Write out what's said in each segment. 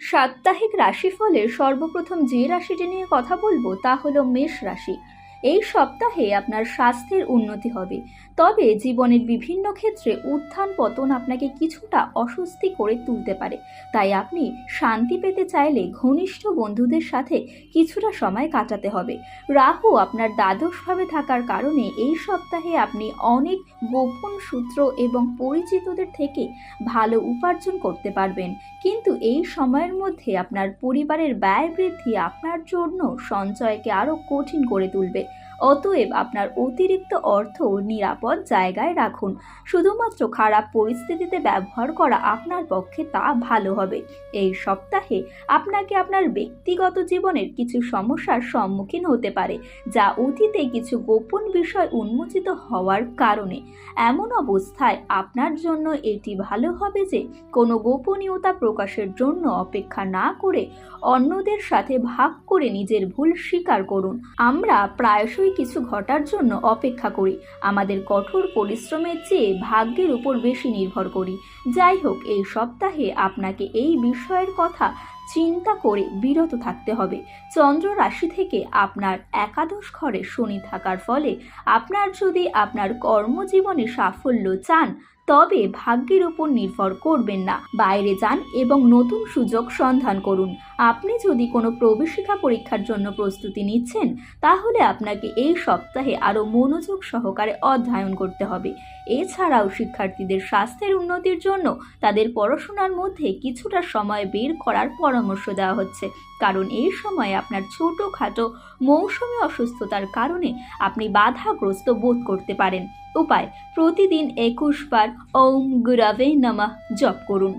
সাপ্তাহিক রাশিফলের সর্বপ্রথম যে রাশিটি নিয়ে কথা বলব তা হলো মেষ রাশি। এই সপ্তাহে আপনার স্বাস্থ্যের উন্নতি হবে। তবে জীবনের বিভিন্ন ক্ষেত্রে উত্থান পতন আপনাকে কিছুটা অস্বস্তি করে তুলতে পারে। তাই আপনি শান্তি পেতে চাইলে ঘনিষ্ঠ বন্ধুদের সাথে কিছুটা সময় কাটাতে হবে। রাহু আপনার দ্বাদশভাবে থাকার কারণে এই সপ্তাহে আপনি অনেক গোপন সূত্র এবং পরিচিতদের থেকে ভালো উপার্জন করতে পারবেন। কিন্তু এই সময়ের মধ্যে আপনার পরিবারের ব্যয় বৃদ্ধি আপনার জন্য সঞ্চয়কে আরও কঠিন করে তুলবে। অতএব আপনার অতিরিক্ত অর্থ নিরাপদ জায়গায় রাখুন। শুধুমাত্র খারাপ পরিস্থিতিতে ব্যবহার করা আপনার পক্ষে তা ভালো হবে। এই সপ্তাহে আপনাকে আপনার ব্যক্তিগত জীবনের কিছু সমস্যার সম্মুখীন হতে পারে, যা অতীতে কিছু গোপন বিষয় উন্মোচিত হওয়ার কারণে। এমন অবস্থায় আপনার জন্য এটি ভালো হবে যে, কোনো গোপনীয়তা প্রকাশের জন্য অপেক্ষা না করে অন্যদের সাথে ভাগ করে নিজের ভুল স্বীকার করুন। আমরা প্রায়শই কিছু ঘটার জন্য অপেক্ষা করি। আমাদের কঠোর পরিশ্রমের চেয়ে ভাগ্যের উপর বেশি নির্ভর করি। যাই হোক, এই সপ্তাহে আপনাকে এই বিষয়ের কথা চিন্তা করে বিরত থাকতে হবে। চন্দ্র রাশি থেকে আপনার একাদশ ঘরে শনি থাকার ফলে আপনার যদি আপনার কর্মজীবনে সাফল্য চান তবে ভাগ্যের উপর নির্ভর করবেন না। বাইরে যান এবং নতুন সুযোগ সন্ধান করুন। আপনি যদি কোনো প্রবেশিকা পরীক্ষার জন্য প্রস্তুতি নিচ্ছেন, তাহলে আপনাকে এই সপ্তাহে আরও মনোযোগ সহকারে অধ্যয়ন করতে হবে। এছাড়াও শিক্ষার্থীদের স্বাস্থ্যের উন্নতির জন্য তাদের পড়াশোনার মধ্যে কিছুটা সময় বের করার পরামর্শ দেওয়া হচ্ছে। কারণ এই সময়ে আপনার ছোটোখাটো মৌসুমি অসুস্থতার কারণে আপনি বাধাগ্রস্ত বোধ করতে পারেন। উপায়, প্রতিদিন একুশ বার ওম গুরাভে নমঃ জপ করুন।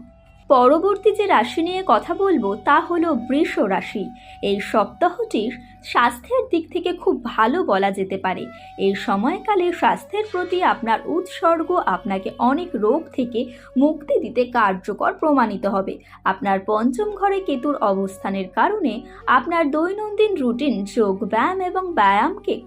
পরবর্তী যে রাশি নিয়ে কথা বলব তা হলো বৃষ রাশি। এই সপ্তাহটি স্বাস্থ্যের দিক থেকে খুব ভালো বলা যেতে পারে। এই সময়কালে স্বাস্থ্যের প্রতি আপনার উৎসর্গ আপনাকে অনেক রোগ থেকে মুক্তি দিতে কার্যকর প্রমাণিত হবে। আপনার পঞ্চম ঘরে কেতুর অবস্থানের কারণে আপনার দৈনন্দিন রুটিন, যোগ ব্যায়াম এবং ব্যায়ামকে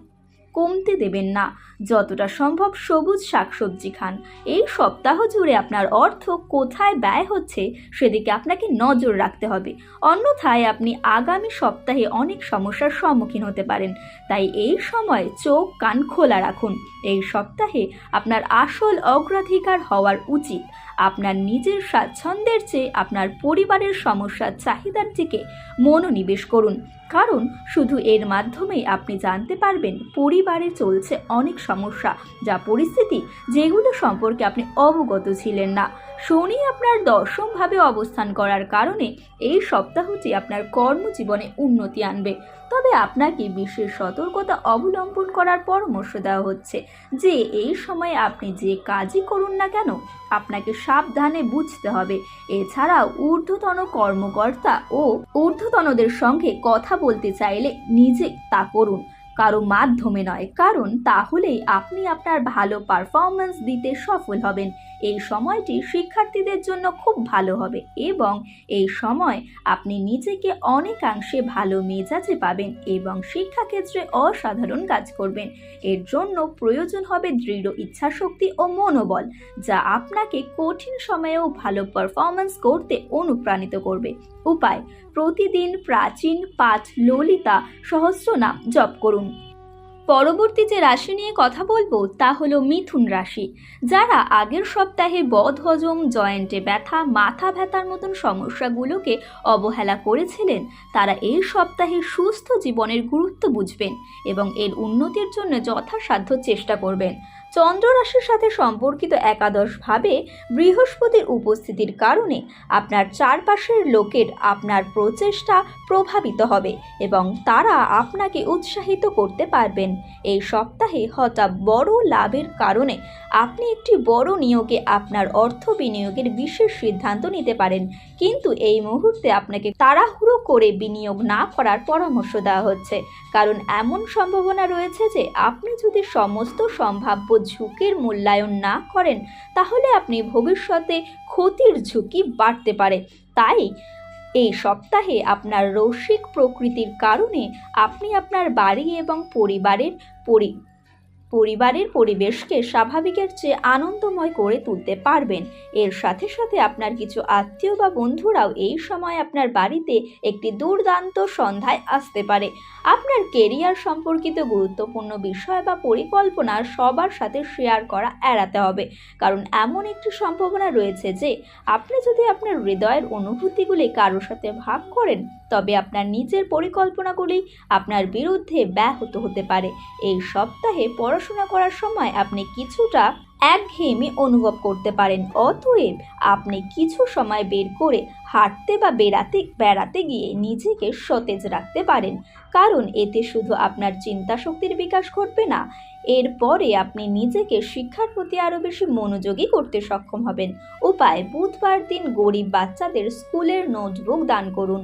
কমতে দেবেন না। যতটা সম্ভব সবুজ শাকসবজি খান। এই সপ্তাহ জুড়ে আপনার অর্থ কোথায় ব্যয় হচ্ছে সেদিকে আপনাকে নজর রাখতে হবে। অন্যথায় আপনি আগামী সপ্তাহে অনেক সমস্যার সম্মুখীন হতে পারেন। তাই এই সময় চোখ কান খোলা রাখুন। এই সপ্তাহে আপনার আসল অগ্রাধিকার হওয়ার উচিত। আপনার নিজের স্বাচ্ছন্দ্যের চেয়ে আপনার পরিবারের সমস্যার চাহিদার দিকে মনোনিবেশ করুন। কারণ শুধু এর মাধ্যমেই আপনি জানতে পারবেন পরিবারে চলছে অনেক সমস্যা, যা পরিস্থিতি যেগুলো সম্পর্কে আপনি অবগত ছিলেন না। শনি আপনার দশমভাবে অবস্থান করার কারণে এই সপ্তাহটি আপনার কর্মজীবনে উন্নতি আনবে। তবে আপনাকে বিশেষ সতর্কতা অবলম্বন করার পরামর্শ দেওয়া হচ্ছে যে, এই সময়ে আপনি যে কাজই করুন না কেন, আপনাকে সাবধানে বুঝতে হবে। এছাড়াও ঊর্ধ্বতন কর্মকর্তা ও ঊর্ধ্বতনদের সঙ্গে কথা বলতে চাইলে নিজে তা করুন। কারও মাধ্যমে নয়, কারণ তাহলেই আপনি আপনার ভালো পারফরমেন্স দিতে সফল হবেন। এই সময়টি শিক্ষার্থীদের জন্য খুব ভালো হবে এবং এই সময় আপনি নিজেকে অনেকাংশে ভালো মেজাজে পাবেন এবং শিক্ষাক্ষেত্রে অসাধারণ কাজ করবেন। এর জন্য প্রয়োজন হবে দৃঢ় ইচ্ছাশক্তি ও মনোবল, যা আপনাকে কঠিন সময়েও ভালো পারফরমেন্স করতে অনুপ্রাণিত করবে। উপায়। প্রতিদিন প্রাচীন পাঠ ললিতা সহস্রনাম জপ করুন। পরবর্তী যে রাশি নিয়ে কথা বলব, তা হলো মিথুন রাশি, যারা আগের সপ্তাহে বদ হজম জয়েন্টে ব্যথা, মাথা ব্যথার মতন সমস্যাগুলোকে অবহেলা করেছিলেন, তারা এই সপ্তাহে সুস্থ জীবনের গুরুত্ব বুঝবেন এবং এর উন্নতির জন্য যথাসাধ্য চেষ্টা করবেন। চন্দ্র রাশির সাথে সম্পর্কিত একাদশভাবে বৃহস্পতির উপস্থিতির কারণে আপনার চারপাশের লোকের আপনার প্রচেষ্টা প্রভাবিত হবে এবং তারা আপনাকে উৎসাহিত করতে পারবেন। এই সপ্তাহে হঠাৎ বড় লাভের কারণে আপনি একটি বড় নিয়োগে আপনার অর্থ বিনিয়োগের বিশেষ সিদ্ধান্ত নিতে পারেন। কিন্তু এই মুহূর্তে আপনাকে তাড়াহুড়ো করে বিনিয়োগ না করার পরামর্শ দেওয়া হচ্ছে। কারণ এমন সম্ভাবনা রয়েছে যে আপনি যদি সমস্ত সম্ভাব্য ঝুঁকির মূল্যায়ন না করেন, তাহলে আপনি ভবিষ্যতে ক্ষতির ঝুঁকি বাড়তে পারে। তাই এই সপ্তাহে আপনার রসিক প্রকৃতির কারণে আপনি আপনার বাড়ি এবং পরিবারের পরি পরিবারের পরিবেশকে স্বাভাবিকের চেয়ে আনন্দময় করে তুলতে পারবেন। এর সাথে সাথে আপনার কিছু আত্মীয় বা বন্ধুরাও এই সময় আপনার বাড়িতে একটি দুর্দান্ত সন্ধ্যায় আসতে পারে। আপনার কেরিয়ার সম্পর্কিত গুরুত্বপূর্ণ বিষয় বা পরিকল্পনা সবার সাথে শেয়ার করা এড়াতে হবে। কারণ এমন একটি সম্ভাবনা রয়েছে যে, আপনি যদি আপনার হৃদয়ের অনুভূতিগুলি কারোর সাথে ভাগ করেন, তবে আপনার নিজের পরিকল্পনাগুলি আপনার বিরুদ্ধে ব্যাহত হতে পারে। এই সপ্তাহে পড়াশোনা করার সময় আপনি কিছুটা একঘেয়েমি অনুভব করতে পারেন। অতএব আপনি কিছু সময় বের করে হাঁটতে বা বেড়াতে বেড়াতে গিয়ে নিজেকে সতেজ রাখতে পারেন। কারণ এতে শুধু আপনার চিন্তা শক্তির বিকাশ ঘটবে না এরপরে আপনি নিজেকে শিক্ষার প্রতি আরও বেশি মনোযোগী করতে সক্ষম হবেন। উপায়, বুধবার দিন গরিব বাচ্চাদের স্কুলের নোটবুক দান করুন।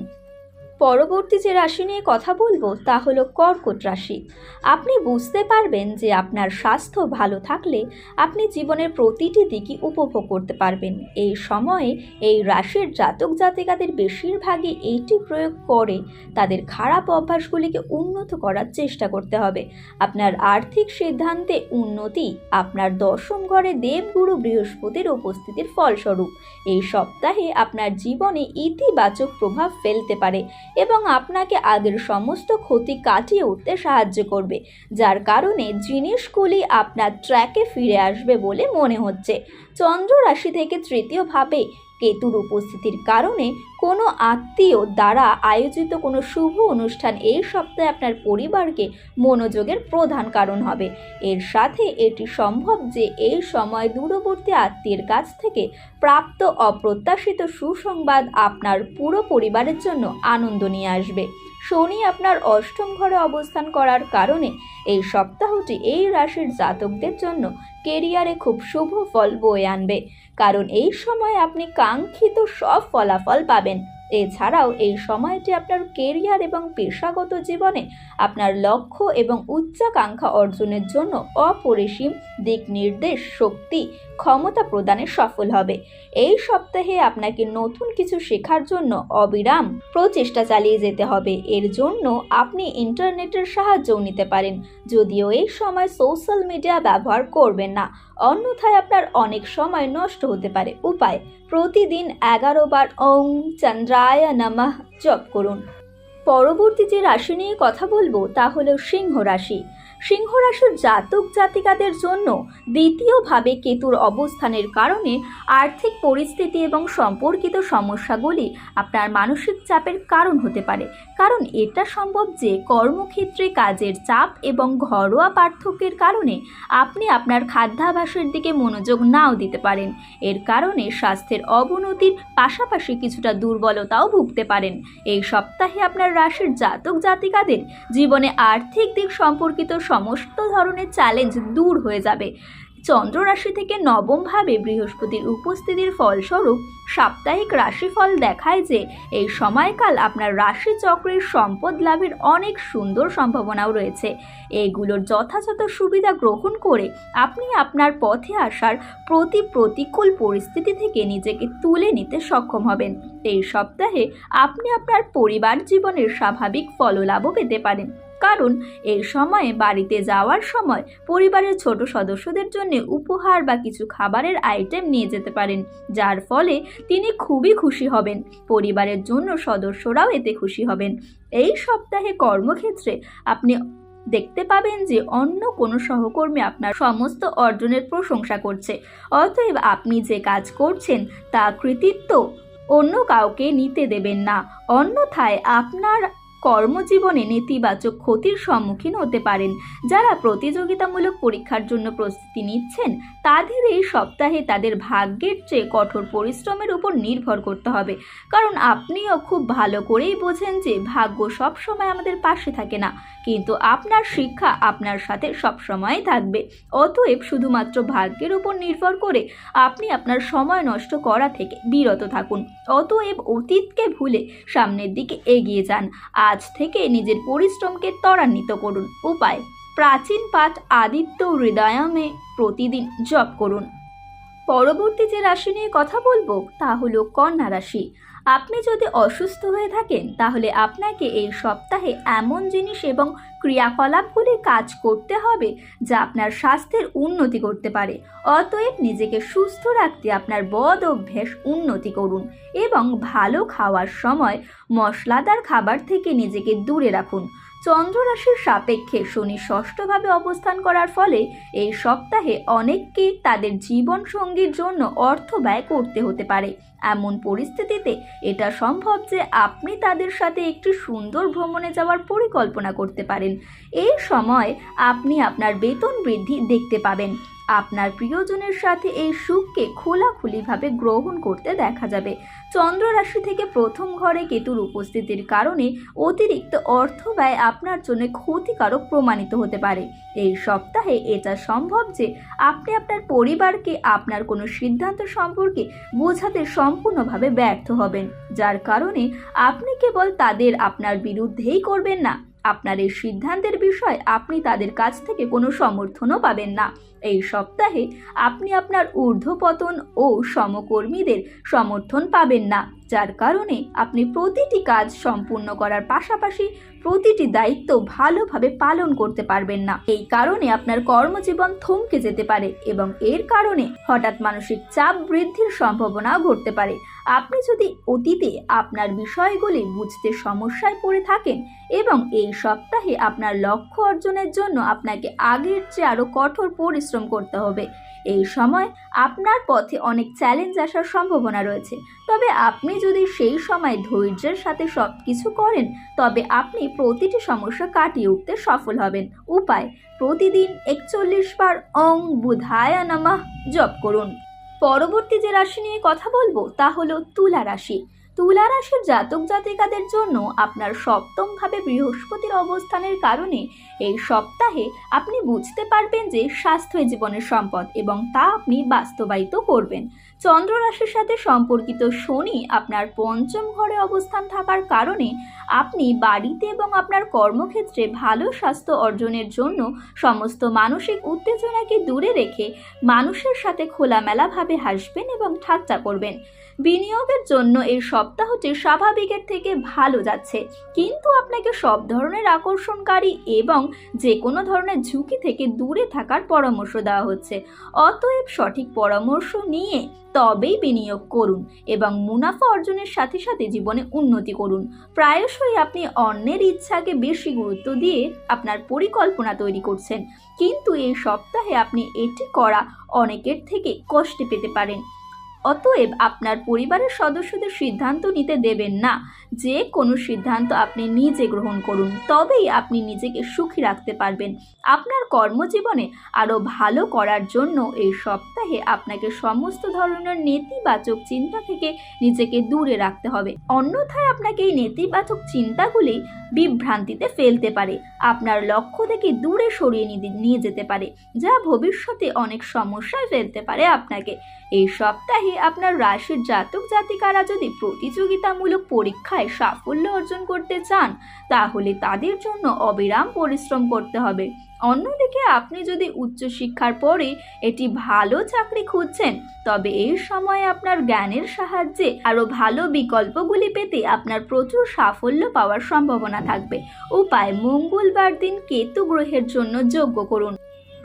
পরবর্তী যে রাশি নিয়ে কথা বলব, তা হলো কর্কট রাশি। আপনি বুঝতে পারবেন যে আপনার স্বাস্থ্য ভালো থাকলে আপনি জীবনের প্রতিটি দিকই উপভোগ করতে পারবেন। এই সময়ে এই রাশির জাতক জাতিকাদের বেশিরভাগই এইটি প্রয়োগ করে তাদের খারাপ অভ্যাসগুলিকে উন্নত করার চেষ্টা করতে হবে। আপনার আর্থিক সিদ্ধান্তে উন্নতি আপনার দশম ঘরে দেবগুরু বৃহস্পতির উপস্থিতির ফলস্বরূপ। এই সপ্তাহে আপনার জীবনে ইতিবাচক প্রভাব ফেলতে পারে। এবং আপনাকে আগের সমস্ত ক্ষতি কাটিয়ে উঠতে সাহায্য করবে, যার কারণে জিনিসগুলি আপনার ট্র্যাকে ফিরে আসবে বলে মনে হচ্ছে। চন্দ্র রাশি থেকে তৃতীয়ভাবে কেতুর উপস্থিতির কারণে কোনো আত্মীয় দ্বারা আয়োজিত কোনো শুভ অনুষ্ঠান এই সপ্তাহে আপনার পরিবারকে মনোযোগের প্রধান কারণ হবে। এর সাথে এটি সম্ভব যে এই সময় দূরবর্তী আত্মীয়ের কাছ থেকে প্রাপ্ত অপ্রত্যাশিত সুসংবাদ আপনার পুরো পরিবারের জন্য আনন্দ নিয়ে আসবে। শনি আপনার অষ্টম ঘরে অবস্থান করার কারণে এই সপ্তাহটি এই রাশির জাতকদের জন্য কেরিয়ারে খুব শুভ ফল বয়ে আনবে। কারণ এই সময় আপনি কাঙ্ক্ষিত সব ফলাফল পাবেন। এছাড়াও এই সময়টি আপনার কেরিয়ার এবং পেশাগত জীবনে আপনার লক্ষ্য এবং উচ্চাকাঙ্ক্ষা অর্জনের জন্য অপরিসীম দিক নির্দেশ, শক্তি ক্ষমতা প্রদানে সফল হবে। এই সপ্তাহে আপনাকে নতুন কিছু শেখার জন্য অবিরাম প্রচেষ্টা চালিয়ে যেতে হবে। এর জন্য আপনি ইন্টারনেটের সাহায্যও নিতে পারেন। যদিও এই সময় সোশ্যাল মিডিয়া ব্যবহার করবেন না। অন্যথায় আপনার অনেক সময় নষ্ট হতে পারে। উপায়, প্রতিদিন এগারো বার ওং চন্দ্রায় নমঃ জপ করুন। পরবর্তী যে রাশি নিয়ে কথা বলব তা হলো সিংহ রাশি। সিংহ রাশির জাতক জাতিকাদের জন্য দ্বিতীয়ভাবে কেতুর অবস্থানের কারণে আর্থিক পরিস্থিতি এবং সম্পর্কিত সমস্যাগুলি আপনার মানসিক চাপের কারণ হতে পারে। কারণ এটা সম্ভব যে কর্মক্ষেত্রে কাজের চাপ এবং ঘরোয়া পার্থক্যের কারণে আপনি আপনার খাদ্যাভাসের দিকে মনোযোগ নাও দিতে পারেন। এর কারণে স্বাস্থ্যের অবনতির পাশাপাশি কিছুটা দুর্বলতাও ভুগতে পারেন। এই সপ্তাহে আপনার রাশির জাতক জাতিকাদের জীবনে আর্থিক দিক সম্পর্কিত সমস্ত ধরনের চ্যালেঞ্জ দূর হয়ে যাবে। চন্দ্ররাশি থেকে নবমভাবে বৃহস্পতির উপস্থিতির ফলস্বরূপ সাপ্তাহিক রাশিফল দেখায় যে এই সময়কাল আপনার রাশি চক্রের সম্পদ লাভের অনেক সুন্দর সম্ভাবনাও রয়েছে। এগুলোর যথাযথ সুবিধা গ্রহণ করে আপনি আপনার পথে আসার প্রতি প্রতিকূল পরিস্থিতি থেকে নিজেকে তুলে নিতে সক্ষম হবেন। এই সপ্তাহে আপনি আপনার পরিবার জীবনের স্বাভাবিক ফললাভও পেতে পারেন। কারণ এই সময়ে বাড়িতে যাওয়ার সময় পরিবারের ছোট সদস্যদের জন্য উপহার বা কিছু খাবারের আইটেম নিয়ে যেতে পারেন, যার ফলে তিনি খুবই খুশি হবেন, পরিবারের জন্য সদস্যরাও এতে খুশি হবেন। এই সপ্তাহে কর্মক্ষেত্রে আপনি দেখতে পাবেন যে অন্য কোনো সহকর্মী আপনার সমস্ত অর্জনের প্রশংসা করছে। অতএব আপনি যে কাজ করছেন তা কৃতিত্ব অন্য কাউকে নিতে দেবেন না। অন্যথায় আপনার কর্মজীবনে নেতিবাচক ক্ষতির সম্মুখীন হতে পারেন। যারা প্রতিযোগিতামূলক পরীক্ষার জন্য প্রস্তুতি নিচ্ছেন তাদের এই সপ্তাহে তাদের ভাগ্যের চেয়ে কঠোর পরিশ্রমের উপর নির্ভর করতে হবে। কারণ আপনিও খুব ভালো করেই বোঝেন যে ভাগ্য সবসময় আমাদের পাশে থাকে না। কিন্তু আপনার শিক্ষা আপনার সাথে সবসময় থাকবে। অতএব শুধুমাত্র ভাগ্যের উপর নির্ভর করে আপনি আপনার সময় নষ্ট করা থেকে বিরত থাকুন। অতএব অতীতকে ভুলে সামনের দিকে এগিয়ে যান। আজ থেকে নিজের পরিশ্রমকে ত্বরান্বিত করুন। উপায় প্রাচীন পাঠ আদিত্য হৃদয়ামে প্রতিদিন জপ করুন। পরবর্তী যে রাশি নিয়ে কথা বলব, তা হলো কন্যা রাশি। আপনি যদি অসুস্থ হয়ে থাকেন, তাহলে আপনাকে এই সপ্তাহে এমন জিনিস এবং ক্রিয়াকলাপগুলি কাজ করতে হবে, যা আপনার স্বাস্থ্যের উন্নতি করতে পারে। অতএব নিজেকে সুস্থ রাখতে আপনার বদ অভ্যেস উন্নতি করুন এবং ভালো খাওয়ার সময় মশলাদার খাবার থেকে নিজেকে দূরে রাখুন। চন্দ্র রাশির সাপেক্ষে শনি ষষ্ঠভাবে অবস্থান করার ফলে এই সপ্তাহে অনেককে তাদের জীবন সঙ্গীর জন্য অর্থ ব্যয় করতে হতে পারে। এমন পরিস্থিতিতে এটা সম্ভব যে আপনি তাদের সাথে একটি সুন্দর ভ্রমণে যাওয়ার পরিকল্পনা করতে পারেন। এই সময় আপনি আপনার বেতন বৃদ্ধি দেখতে পাবেন। আপনার প্রিয়জনের সাথে এই সুখকে খোলাখুলিভাবে গ্রহণ করতে দেখা যাবে। চন্দ্র রাশি থেকে প্রথম ঘরে কেতুর উপস্থিতির কারণে অতিরিক্ত অর্থ ব্যয় আপনার জন্য ক্ষতিকারক প্রমাণিত হতে পারে। এই সপ্তাহে এটা সম্ভব যে আপনি আপনার পরিবারকে আপনার কোনো সিদ্ধান্ত সম্পর্কে বোঝাতে সম্পূর্ণভাবে ব্যর্থ হবেন, যার কারণে আপনি কেবল তাদের আপনার বিরুদ্ধেই করবেন না আপনার এই সিদ্ধান্তের বিষয়ে আপনি তাদের কাছ থেকে কোনো সমর্থনও পাবেন না। এই সপ্তাহে আপনি আপনার ঊর্ধ্বপতন ও সমকর্মীদের সমর্থন পাবেন না, যার কারণে আপনি প্রতিটি কাজ সম্পূর্ণ করার পাশাপাশি প্রতিটি দায়িত্ব ভালোভাবে পালন করতে পারবেন না। এই কারণে আপনার কর্মজীবন থমকে যেতে পারে এবং এর কারণে হঠাৎ মানসিক চাপ বৃদ্ধির সম্ভাবনাও ঘটতে পারে। আপনি যদি অতীতে আপনার বিষয়গুলি বুঝতে সমস্যায় পড়ে থাকেন এবং এই সপ্তাহে আপনার লক্ষ্য অর্জনের জন্য আপনাকে আগের চেয়ে আরও কঠোর পরিশ্রম করতে হবে। এই সময় আপনার পথে অনেক চ্যালেঞ্জ আসার সম্ভাবনা রয়েছে। তবে আপনি যদি সেই সময় ধৈর্যের সাথে সব কিছু করেন, তবে আপনি প্রতিটি সমস্যা কাটিয়ে উঠতে সফল হবেন। উপায়, প্রতিদিন একচল্লিশ বার অং বুধায় নমঃ জপ করুন। পরবর্তী যে রাশি নিয়ে কথা বলব, তা হলো তুলা রাশি। তুলা রাশির জাতক জাতিকাদের জন্য আপনার সপ্তমভাবে বৃহস্পতির অবস্থানের কারণে এই সপ্তাহে আপনি বুঝতে পারবেন যে স্বাস্থ্য জীবনের সম্পদ এবং তা আপনি বাস্তবায়িত করবেন। চন্দ্র রাশির সাথে সম্পর্কিত শনি আপনার পঞ্চম ঘরে অবস্থান থাকার কারণে আপনি বাড়িতে এবং আপনার কর্মক্ষেত্রে ভালো স্বাস্থ্য অর্জনের জন্য সমস্ত মানসিক উত্তেজনাকে দূরে রেখে মানুষের সাথে খোলামেলাভাবে হাসবেন এবং ঠাট্টা করবেন। বিনিয়োগের জন্য এই সপ্তাহটি স্বাভাবিকের থেকে ভালো যাচ্ছে। কিন্তু আপনাকে সব ধরনের আকর্ষণকারী এবং যে কোনো ধরনের ঝুঁকি থেকে দূরে থাকার পরামর্শ দেওয়া হচ্ছে। অতএব সঠিক পরামর্শ নিয়ে তবেই বিনিয়োগ করুন এবং মুনাফা অর্জনের সাথে সাথে জীবনে উন্নতি করুন। প্রায়শই আপনি অন্যের ইচ্ছাকে বেশি গুরুত্ব দিয়ে আপনার পরিকল্পনা তৈরি করছেন। কিন্তু এই সপ্তাহে আপনি এটি করা অনেকের থেকে কষ্টে পেতে পারেন। অতএব আপনার পরিবারের সদস্যদের সিদ্ধান্ত নিতে দেবেন না। যে কোনো সিদ্ধান্ত আপনি নিজে গ্রহণ করুন, তবেই আপনি নিজেকে সুখী রাখতে পারবেন। আপনার কর্মজীবনে আরও ভালো করার জন্য এই সপ্তাহে আপনাকে সমস্ত ধরনের নেতিবাচক চিন্তা থেকে নিজেকে দূরে রাখতে হবে। অন্যথায় আপনাকে এই নেতিবাচক চিন্তাগুলি বিভ্রান্তিতে ফেলতে পারে। আপনার লক্ষ্য থেকে দূরে সরিয়ে নিয়ে যেতে পারে, যা ভবিষ্যতে অনেক সমস্যায় ফেলতে পারে আপনাকে। এই সপ্তাহে আপনার রাশির জাতক জাতিকারা যদি প্রতিযোগিতামূলক পরীক্ষায় সাফল্য অর্জন করতে চান, তাহলে তাদের জন্য অবিরাম পরিশ্রম করতে হবে। অন্যদিকে আপনি যদি উচ্চশিক্ষার পরে এটি ভালো চাকরি খুঁজছেন, তবে এই সময় আপনার জ্ঞানের সাহায্যে আরও ভালো বিকল্পগুলি পেতে আপনার প্রচুর সাফল্য পাওয়ার সম্ভাবনা থাকবে। উপায় মঙ্গলবার দিন কেতু গ্রহের জন্য যোগ্য করুন।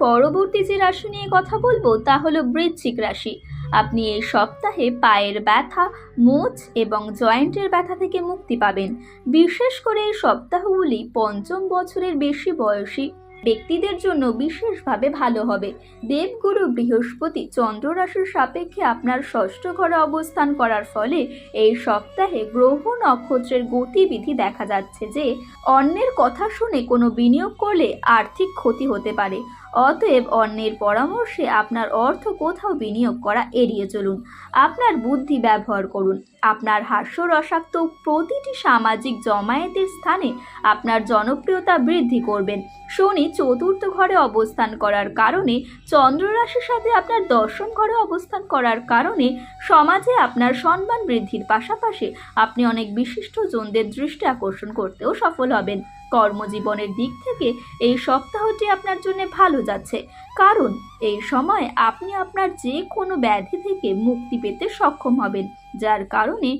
পরবর্তী যে রাশি নিয়ে কথা বলব তা হলো বৃশ্চিক রাশি। আপনি এই সপ্তাহে পায়ের ব্যথা, মোচ এবং জয়েন্টের ব্যথা থেকে মুক্তি পাবেন। বিশেষ করে এই সপ্তাহগুলি পঞ্চম বছরের বেশি বয়সী ব্যক্তিদের জন্য বিশেষভাবে ভালো হবে। দেবগুরু বৃহস্পতি চন্দ্র রাশির সাপেক্ষে আপনার ষষ্ঠ ঘরে অবস্থান করার ফলে এই সপ্তাহে গ্রহ নক্ষত্রের গতিবিধি দেখা যাচ্ছে যে অন্যের কথা শুনে কোনো বিনিয়োগ করলে আর্থিক ক্ষতি হতে পারে। অতএব অন্যের পরামর্শে আপনার অর্থ কোথাও বিনিয়োগ করা এড়িয়ে চলুন। আপনার বুদ্ধি ব্যবহার করুন। আপনার হাস্যরসাক্ত প্রতিটি সামাজিক জমায়েতের স্থানে আপনার জনপ্রিয়তা বৃদ্ধি করবেন। শনি চতুর্থ ঘরে অবস্থান করার কারণে চন্দ্র রাশির সাথে আপনার দশম ঘরে অবস্থান করার কারণে সমাজে আপনার সম্মান বৃদ্ধির পাশাপাশি আপনি অনেক বিশিষ্ট জনদের দৃষ্টি আকর্ষণ করতেও সফল হবেন। কর্মজীবনের দিক থেকে এই সপ্তাহটি আপনার জন্য ভালো যাচ্ছে। কারণ এই সময় আপনি আপনার যে কোনো ব্যাধি থেকে মুক্তি পেতে সক্ষম হবেন। যার কারণে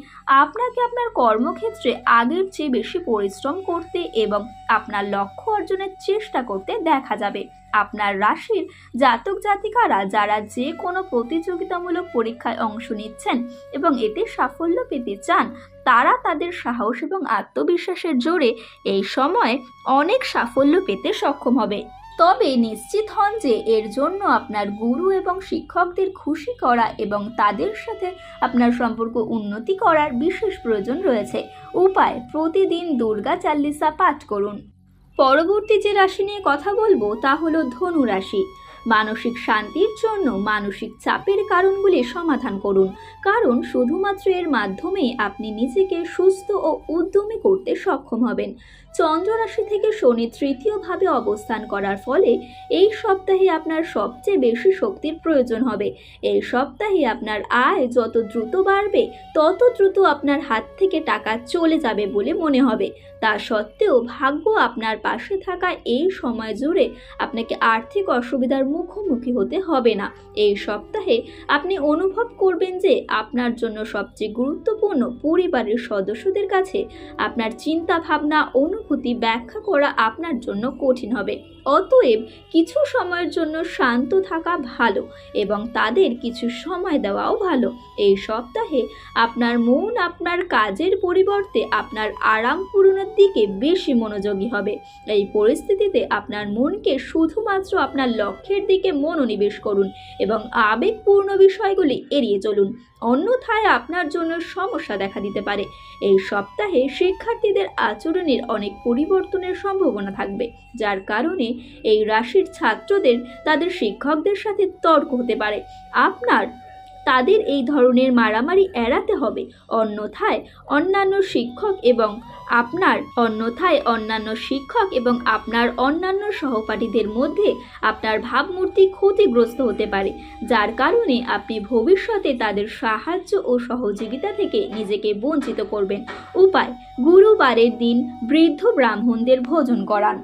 আপনাকে আপনার কর্মক্ষেত্রে আগের চেয়ে বেশি পরিশ্রম করতে এবং আপনার লক্ষ্য অর্জনের চেষ্টা করতে দেখা যাবে। আপনার রাশির জাতক জাতিকারা যারা যে কোনো প্রতিযোগিতামূলক পরীক্ষায় অংশ নিচ্ছেন এবং এতে সাফল্য পেতে চান, তারা তাদের সাহস এবং আত্মবিশ্বাসের জোরে এই সময় অনেক সাফল্য পেতে সক্ষম হবে। তবে নিশ্চিত হন যে এর জন্য আপনার গুরু এবং শিক্ষকদের খুশি করা এবং তাদের সাথে আপনার সম্পর্ক উন্নতি করার বিশেষ প্রয়োজন রয়েছে। উপায়, প্রতিদিন দুর্গা চাল্লিসা পাঠ করুন। পরবর্তী যে রাশি নিয়ে কথা বলব তা হলো ধনু রাশি। মানসিক শান্তির জন্য মানসিক চাপের কারণগুলি সমাধান করুন। কারণ শুধুমাত্র এর মাধ্যমেই আপনি নিজেকে সুস্থ ও উদ্যমী করতে সক্ষম হবেন। চন্দ্র রাশি থেকে শনি তৃতীয়ভাবে অবস্থান করার ফলে এই সপ্তাহে আপনার সবচেয়ে বেশি শক্তির প্রয়োজন হবে। এই সপ্তাহে আপনার আয় যত দ্রুত বাড়বে, তত দ্রুত আপনার হাত থেকে টাকা চলে যাবে বলে মনে হবে। তা সত্ত্বেও ভাগ্য আপনার পাশে থাকা এই সময় জুড়ে আপনাকে আর্থিক অসুবিধার মুখোমুখি হতে হবে না। এই সপ্তাহে আপনি অনুভব করবেন যে আপনার জন্য সবচেয়ে গুরুত্বপূর্ণ পরিবারের সদস্যদের কাছে আপনার চিন্তা ভাবনা অনুভূতি ব্যাখ্যা করা আপনার জন্য কঠিন হবে। অতএব কিছু সময়ের জন্য শান্ত থাকা ভালো এবং তাদের কিছু সময় দেওয়াও ভালো। এই সপ্তাহে আপনার মন আপনার কাজের পরিবর্তে আপনার আরাম পূরণের দিকে বেশি মনোযোগী হবে। এই পরিস্থিতিতে আপনার মনকে শুধুমাত্র আপনার লক্ষ্যের দিকে মনোনিবেশ করুন এবং আবেগপূর্ণ বিষয়গুলি এড়িয়ে চলুন। অন্যথায় আপনার জন্য সমস্যা দেখা দিতে পারে। এই সপ্তাহে শিক্ষার্থীদের আচরণের অনেক পরিবর্তনের সম্ভাবনা থাকবে, যার কারণে এই রাশির ছাত্রদের তাদের শিক্ষকদের সাথে তর্ক হতে পারে। আপনার তাদের এই ধরনের মারামারি এড়াতে হবে। অন্যথায় অন্যান্য শিক্ষক এবং আপনার, অন্যথায় অন্যান্য শিক্ষক এবং আপনার অন্যান্য সহপাঠীদের মধ্যে আপনার ভাবমূর্তি ক্ষতিগ্রস্ত হতে পারে, যার কারণে আপনি ভবিষ্যতে তাদের সাহায্য ও সহযোগিতা থেকে নিজেকে বঞ্চিত করবেন। উপায়, গুরুবারের দিন বৃদ্ধ ব্রাহ্মণদের ভোজন করান।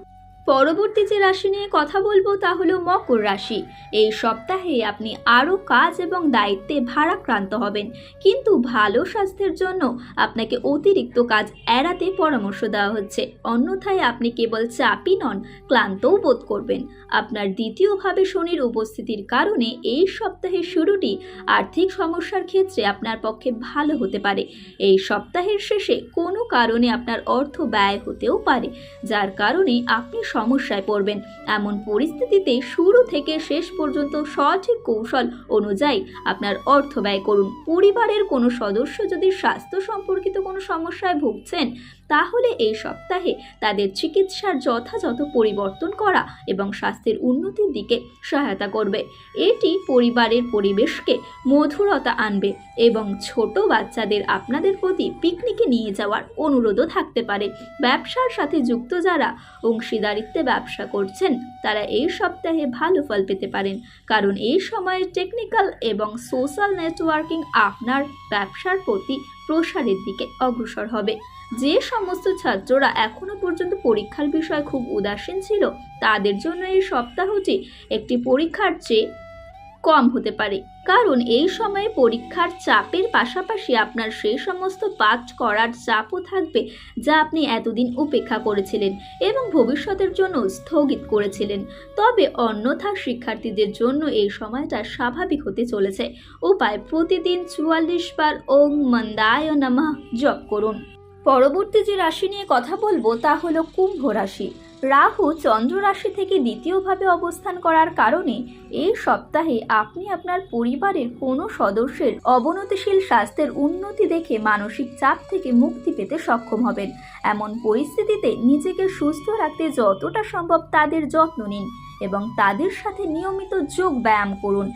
পরবর্তী যে রাশি নিয়ে কথা বলব তা হলো মকর রাশি। এই সপ্তাহে আপনি আরও কাজ এবং দায়িত্বে ভারাক্রান্ত হবেন। কিন্তু ভালো স্বাস্থ্যের জন্য আপনাকে অতিরিক্ত কাজ এড়াতে পরামর্শ দেওয়া হচ্ছে। অন্যথায় আপনি কেবল চাপই নন, ক্লান্তও বোধ করবেন। আপনার দ্বিতীয়ভাবে শনির উপস্থিতির কারণে এই সপ্তাহের শুরুটি আর্থিক সমস্যার ক্ষেত্রে আপনার পক্ষে ভালো হতে পারে। এই সপ্তাহের শেষে কোনো কারণে আপনার অর্থ ব্যয় হতেও পারে, যার কারণে আপনি সমস্যায় পড়বেন। এমন পরিস্থিতিতে শুরু থেকে শেষ পর্যন্ত সঠিক কৌশল অনুযায়ী আপনার অর্থ ব্যয় করুন। পরিবারের কোনো সদস্য যদি স্বাস্থ্য সম্পর্কিত কোনো সমস্যায় ভুগছেন তাহলে এই সপ্তাহে তাদের চিকিৎসার যথাযথ পরিবর্তন করা এবং স্বাস্থ্যের উন্নতির দিকে সহায়তা করবে। এটি পরিবারের পরিবেশকে মধুরতা আনবে এবং ছোট বাচ্চাদের আপনাদের প্রতি পিকনিকে নিয়ে যাওয়ার অনুরোধও থাকতে পারে। ব্যবসার সাথে যুক্ত যারা অংশীদারিত্বে ব্যবসা করছেন, তারা এই সপ্তাহে ভালো ফল পেতে পারেন। কারণ এই সময়ে টেকনিক্যাল এবং সোশ্যাল নেটওয়ার্কিং আপনার ব্যবসার প্রতি প্রসারের দিকে অগ্রসর হবে। যে সমস্ত ছাত্ররা এখনও পর্যন্ত পরীক্ষার বিষয়ে খুব উদাসীন ছিল, তাদের জন্য এই সপ্তাহটি একটি পরীক্ষার চেয়ে কম হতে পারে। কারণ এই সময়ে পরীক্ষার চাপের পাশাপাশি আপনার সেই সমস্ত পাঠ করার চাপও থাকবে যা আপনি এতদিন উপেক্ষা করেছিলেন এবং ভবিষ্যতের জন্য স্থগিত করেছিলেন। তবে অন্যথা শিক্ষার্থীদের জন্য এই সময়টা স্বাভাবিক হতে চলেছে। উপায়, প্রতিদিন চুয়াল্লিশ বার ওং মন্দায় নমঃ জপ করুন। পরবর্তী যে রাশি নিয়ে কথা বলব তা হলো কুম্ভ রাশি। রাহু চন্দ্র রাশি থেকে দ্বিতীয়ভাবে অবস্থান করার কারণে এই সপ্তাহে আপনি আপনার পরিবারের কোনো সদস্যের অবনতিশীল স্বাস্থ্যের উন্নতি দেখে মানসিক চাপ থেকে মুক্তি পেতে সক্ষম হবেন। এমন পরিস্থিতিতে নিজেকে সুস্থ রাখতে যতটা সম্ভব তাদের যত্ন নিন। এবং তাদের সাথে নিয়মিত যোগ ব্যায়াম করুন।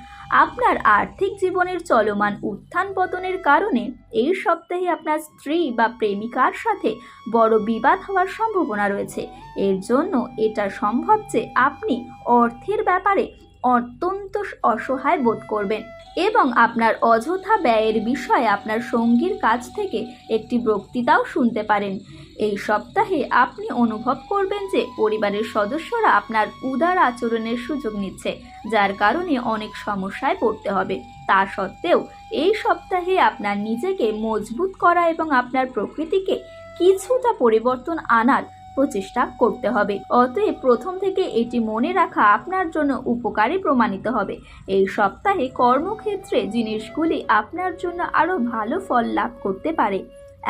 আপনার আর্থিক জীবনের চলমান উত্থান পতনের কারণে এই সপ্তাহে আপনার স্ত্রী বা প্রেমিকার সাথে বড় বিবাদ হওয়ার সম্ভাবনা রয়েছে। এর জন্য এটা সম্ভব যে আপনি অর্থের ব্যাপারে অত্যন্ত অসহায় বোধ করবেন এবং আপনার অযথা ব্যয়ের বিষয়ে আপনার সঙ্গীর কাছ থেকে একটি বক্তৃতাও শুনতে পারেন। এই সপ্তাহে আপনি অনুভব করবেন যে পরিবারের সদস্যরা আপনার উদার আচরণের সুযোগ নিচ্ছে, যার কারণে অনেক সমস্যায় পড়তে হবে। তা সত্ত্বেও, এই সপ্তাহে আপনার নিজেকে মজবুত করা এবং আপনার প্রকৃতিকে কিছুটা পরিবর্তন আনার প্রচেষ্টা করতে হবে। অতএব প্রথম থেকে এটি মনে রাখা আপনার জন্য উপকারী প্রমাণিত হবে। এই সপ্তাহে কর্মক্ষেত্রে জিনিসগুলি আপনার জন্য আরও ভালো ফল লাভ করতে পারে।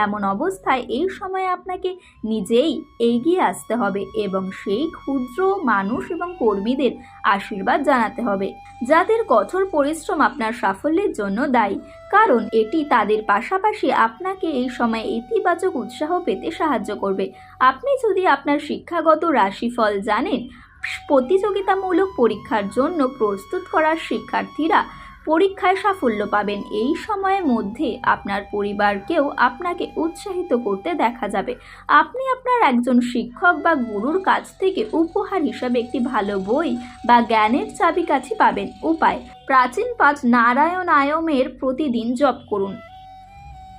এমন অবস্থায় এই সময় আপনাকে নিজেই এগিয়ে আসতে হবে এবং সেই ক্ষুদ্র মানুষ এবং কর্মীদের আশীর্বাদ জানাতে হবে। যাদের কঠোর পরিশ্রম আপনার সাফল্যের জন্য দায়ী, কারণ এটি তাদের পাশাপাশি আপনাকে এই সময় ইতিবাচক উৎসাহ পেতে সাহায্য করবে। আপনি যদি আপনার শিক্ষাগত রাশিফল জানেন, প্রতিযোগিতামূলক পরীক্ষার জন্য প্রস্তুত করার শিক্ষার্থীরা পরীক্ষায় সাফল্য পাবেন। এই সময়ের মধ্যে আপনার পরিবারকেও আপনাকে উৎসাহিত করতে দেখা যাবে। আপনি আপনার একজন শিক্ষক বা গুরুর কাছ থেকে উপহার হিসাবে একটি ভালো বই বা জ্ঞানের চাবিকাঠি পাবেন। উপায়, প্রাচীন পাঠ নারায়ণ আয়মের প্রতিদিন জপ করুন।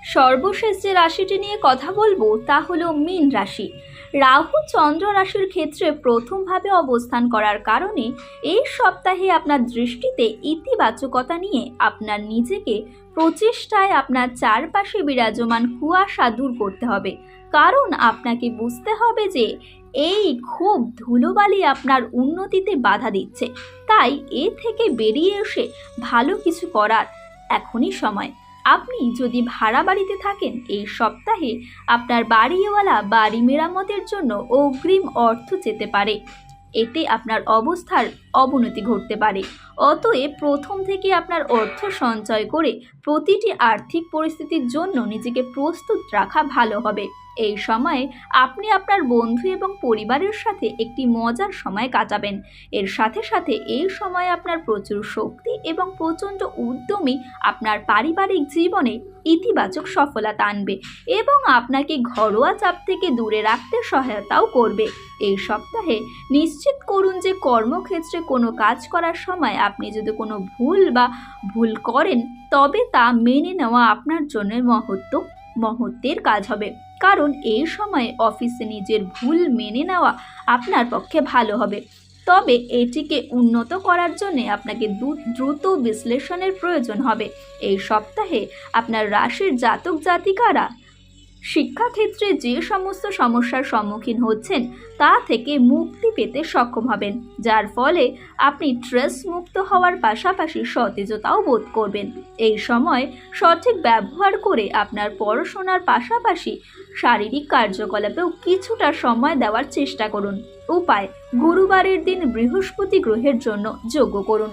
সর্বশেষ যে রাশিটি নিয়ে কথা বলব তা হলো মীন রাশি। রাহু চন্দ্র রাশির ক্ষেত্রে প্রথমভাবে অবস্থান করার কারণে এই সপ্তাহে আপনার দৃষ্টিতে ইতিবাচকতা নিয়ে আপনার নিজেকে প্রচেষ্টায় আপনার চারপাশে বিরাজমান কুয়াশা দূর করতে হবে। কারণ আপনাকে বুঝতে হবে যে এই খুব ধুলোবালি আপনার উন্নতিতে বাধা দিচ্ছে। তাই এ থেকে বেরিয়ে এসে ভালো কিছু করার এখনই সময়। আপনি যদি ভাড়া বাড়িতে থাকেন এই সপ্তাহে, আপনার বাড়িওয়ালা বাড়ি মেরামতের জন্য অগ্রিম অর্থ যেতে পারে। এতে আপনার অবস্থার অবনতি ঘটতে পারে। অতএব প্রথম থেকে আপনার অর্থ সঞ্চয় করে প্রতিটি আর্থিক পরিস্থিতির জন্য নিজেকে প্রস্তুত রাখা ভালো হবে। এই সময়ে আপনি আপনার বন্ধু এবং পরিবারের সাথে একটি মজার সময় কাটাবেন। এর সাথে সাথে এই সময়ে আপনার প্রচুর শক্তি এবং প্রচণ্ড উদ্যমী আপনার পারিবারিক জীবনে ইতিবাচক সফলতা আনবে এবং আপনাকে ঘরোয়া চাপ থেকে দূরে রাখতে সহায়তাও করবে। এই সপ্তাহে নিশ্চিত করুন যে কর্মক্ষেত্রে কোনো কাজ করার সময় আপনি যদি কোনো ভুল বা ভুল করেন, তবে তা মেনে নেওয়া আপনার জন্য মহত্ব মহত্বের কাজ হবে। কারণ এই সময়ে অফিসে নিজের ভুল মেনে নেওয়া আপনার পক্ষে ভালো হবে। তবে এটিকে উন্নত করার জন্য আপনাকে দ্রুত বিশ্লেষণের প্রয়োজন হবে। এই সপ্তাহে আপনার রাশির জাতক জাতিকারা শিক্ষাক্ষেত্রে যে সমস্ত সমস্যার সম্মুখীন হচ্ছেন, তা থেকে মুক্তি পেতে সক্ষম হবেন, যার ফলে আপনি স্ট্রেস মুক্ত হওয়ার পাশাপাশি সতেজতাও বোধ করবেন। এই সময় সঠিক ব্যবহার করে আপনার পড়াশোনার পাশাপাশি শারীরিক কার্যকলাপেও কিছুটা সময় দেওয়ার চেষ্টা করুন। উপায়, গুরুবারের দিন বৃহস্পতি গ্রহের জন্য যোগ্য করুন।